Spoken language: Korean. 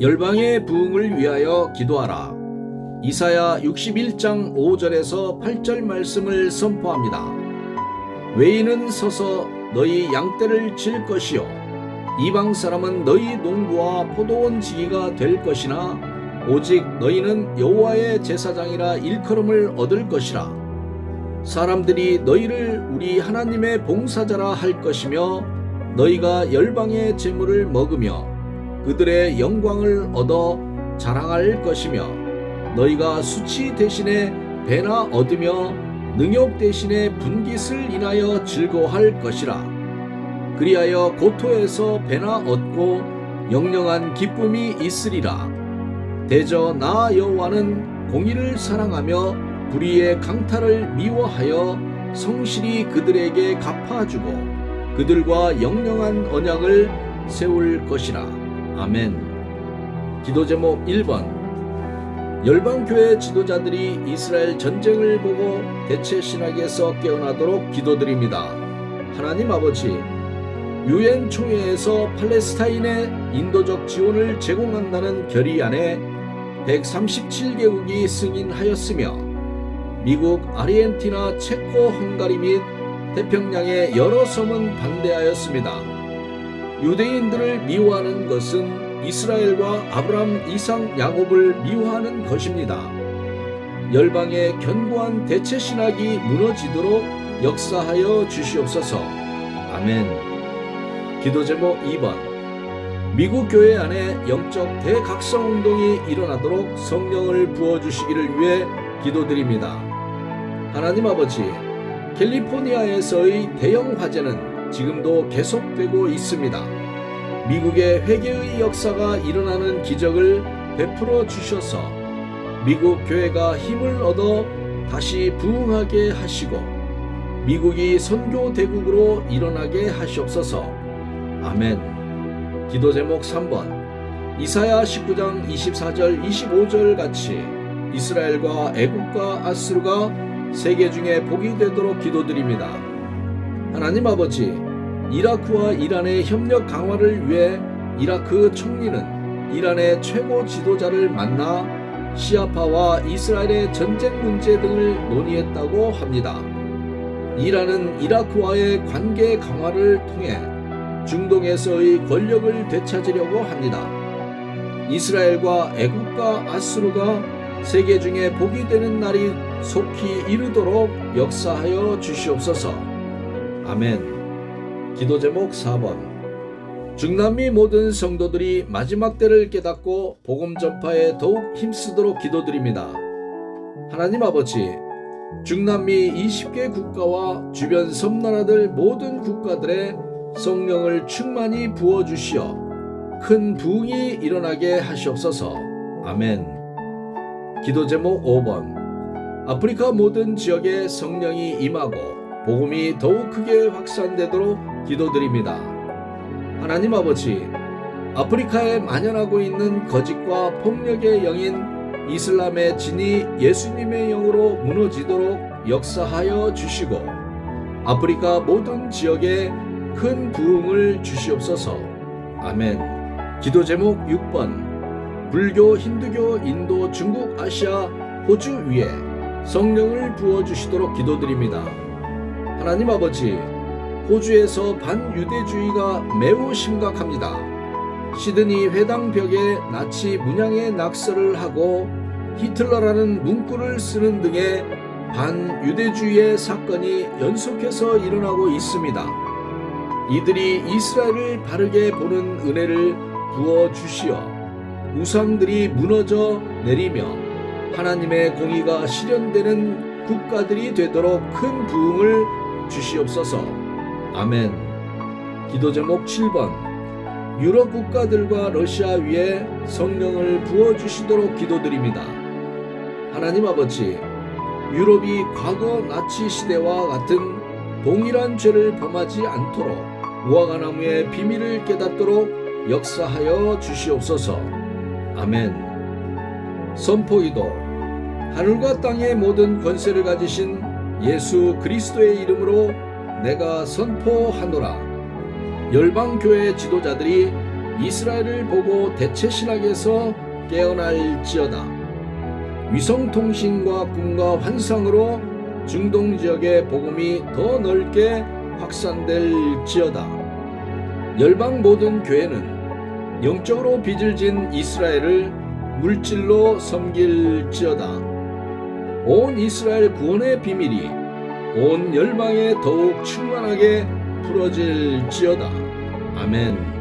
열방의 부흥을 위하여 기도하라. 이사야 61장 5절에서 8절 말씀을 선포합니다. 외인은 서서 너희 양떼를 칠 것이요 이방 사람은 너희 농부와 포도원 지기가 될 것이나 오직 너희는 여호와의 제사장이라 일컬음을 얻을 것이라 사람들이 너희를 우리 하나님의 봉사자라 할 것이며 너희가 열방의 재물을 먹으며 그들의 영광을 얻어 자랑할 것이며 너희가 수치 대신에 배나 얻으며 능욕 대신에 분깃을 인하여 즐거워할 것이라. 그리하여 고토에서 배나 얻고 영영한 기쁨이 있으리라. 대저 나 여호와는 공의를 사랑하며 불의의 강탈을 미워하여 성실히 그들에게 갚아주고 그들과 영영한 언약을 세울 것이라 아멘 기도 제목 1번 열방교회 지도자들이 이스라엘 전쟁을 보고 대체 신학에서 깨어나도록 기도드립니다. 하나님 아버지, 유엔 총회에서 팔레스타인의 인도적 지원을 제공한다는 결의 안에 137개국이 승인하였으며 미국, 아르헨티나, 체코, 헝가리 및 태평양의 여러 섬은 반대하였습니다. 유대인들을 미워하는 것은 이스라엘과 아브람, 이상, 야곱을 미워하는 것입니다. 열방의 견고한 대체 신학이 무너지도록 역사하여 주시옵소서. 아멘. 기도 제목 2번. 미국 교회 안에 영적 대각성 운동이 일어나도록 성령을 부어 주시기를 위해 기도드립니다. 하나님 아버지, 캘리포니아에서의 대형 화재는 지금도 계속되고 있습니다. 미국의 회개의 역사가 일어나는 기적을 베풀어 주셔서 미국 교회가 힘을 얻어 다시 부흥하게 하시고 미국이 선교 대국으로 일어나게 하시옵소서. 아멘. 기도 제목 3번. 이사야 19장 24절 25절 같이 이스라엘과 애국과 아스루가 세계 중에 복이 되도록 기도드립니다. 하나님 아버지, 이라크와 이란의 협력 강화를 위해 이라크 총리는 이란의 최고 지도자를 만나 시아파와 이스라엘의 전쟁 문제 등을 논의했다고 합니다. 이란은 이라크와의 관계 강화를 통해 중동에서의 권력을 되찾으려고 합니다. 이스라엘과 애국과 아수르가 세계 중에 복이 되는 날이 속히 이르도록 역사하여 주시옵소서. 아멘. 기도 제목 4번. 중남미 모든 성도들이 마지막 때를 깨닫고 복음 전파에 더욱 힘쓰도록 기도드립니다. 하나님 아버지, 중남미 20개 국가와 주변 섬나라들 모든 국가들의 성령을 충만히 부어 주시어 큰 부흥이 일어나게 하시옵소서. 아멘. 기도 제목 5번. 아프리카 모든 지역에 성령이 임하고 복음이 더욱 크게 확산되도록 기도드립니다. 하나님 아버지, 아프리카에 만연하고 있는 거짓과 폭력의 영인 이슬람의 진이 예수님의 영으로 무너지도록 역사하여 주시고 아프리카 모든 지역에 큰 부흥을 주시옵소서. 아멘. 기도 제목 6번. 불교, 힌두교, 인도, 중국, 아시아, 호주 위에 성령을 부어 주시도록 기도드립니다. 하나님 아버지, 호주에서 반유대주의가 매우 심각합니다. 시드니 회당 벽에 나치 문양의 낙서를 하고 히틀러라는 문구를 쓰는 등의 반유대주의의 사건이 연속해서 일어나고 있습니다. 이들이 이스라엘을 바르게 보는 은혜를 부어 주시어 우상들이 무너져 내리며 하나님의 공의가 실현되는 국가들이 되도록 큰 부흥을 주시옵소서. 아멘. 기도 제목 7번. 유럽 국가들과 러시아 위에 성령을 부어 주시도록 기도드립니다. 하나님 아버지, 유럽이 과거 나치 시대와 같은 동일한 죄를 범하지 않도록 무화과나무의 비밀을 깨닫도록 역사하여 주시옵소서. 아멘. 선포기도 하늘과 땅의 모든 권세를 가지신 예수 그리스도의 이름으로 내가 선포하노라. 열방교회 지도자들이 이스라엘을 보고 대체 신학에서 깨어날지어다. 위성통신과 꿈과 환상으로 중동 지역의 복음이 더 넓게 확산될지어다. 열방 모든 교회는 영적으로 빚을 진 이스라엘을 물질로 섬길지어다. 온 이스라엘 구원의 비밀이 온 열방에 더욱 충만하게 풀어질지어다. 아멘.